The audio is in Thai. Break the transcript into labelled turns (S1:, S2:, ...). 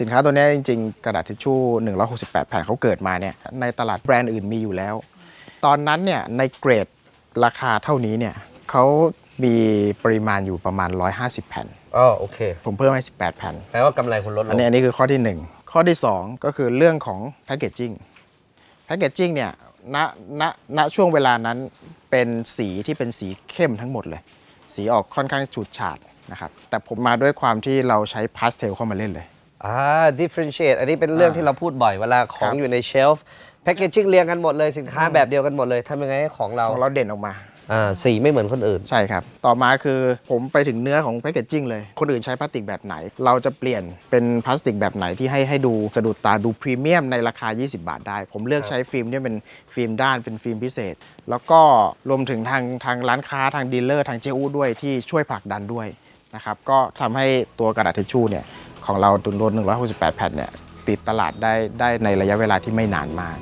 S1: สินค้าตัวเนี้ยจริงๆ กระดาษทิชชู่ 168 แผ่นเขาเกิดมาเนี่ยในตลาดแบรนด์อื่นมีอยู่แล้ว ตอนนั้นเนี่ยในเกรดราคาเท่านี้เนี่ยเขามีปริมาณอยู่ประมาณ 150 แผ่น
S2: อ๋อโอเค
S1: ผมเพิ่มให้ 18 แผ่น
S2: แปลว่ากำไรคุณลดล
S1: อัน
S2: ง
S1: นี้อันนี้คือข้อที่ 1 ข้อที่ 2 ก็คือเรื่องของแพ c เกจจิ้งแพ c เกจจิ้งเนี่ยณณณช่วงเวลานั้นเป็นสีที่เป็นสีเข้มทั้งหมดเลย สีออกค่อนข้างฉูดฉาดนะครับแต่ผมมาด้วยความที่เราใช้พาสเทลเข้ามาเล่นเลย
S2: อ่า differentiate อันนี้เป็นเรื่อง
S1: อ่า
S2: ที่เราพูดบ่อยเวลาของ
S1: ครับ
S2: อยู่ในเชลฟ์แพ c เกจจิ้งเรียงกันหมดเลยสินค้าแบบเดียวกันหมดเลยทำยังไงให้ของเรา
S1: ของเราเด่นออกมา
S2: อ่าสีไม่เหมือนคนอื่น
S1: ใช่ครับ ต่อมาคือผมไปถึงเนื้อของแพ c เกจจิ้งเลย คนอื่นใช้พลาสติกแบบไหน เราจะเปลี่ยนเป็นพลาสติกแบบไหนที่ให้ให้ดูสะดุดตาดูพรีเมียมในราคา 20 บาทได้ ผมเลือกใช้ฟิล์มเนี่ยเป็นฟิล์มด้านเป็นฟิล์มพิเศษ แล้วก็รวมถึงทางทางร้านค้าทางดีลเลอร์ทางเจอูด้วยที่ช่วยผลักดันด้วยนะครับก็ทำให้ตัวกระดาษทิชชู่เนี่ย ของเราตุนรน168 แผ่นเนี่ยติดตลาดได้ได้ในระยะเวลาที่ไม่นานมาก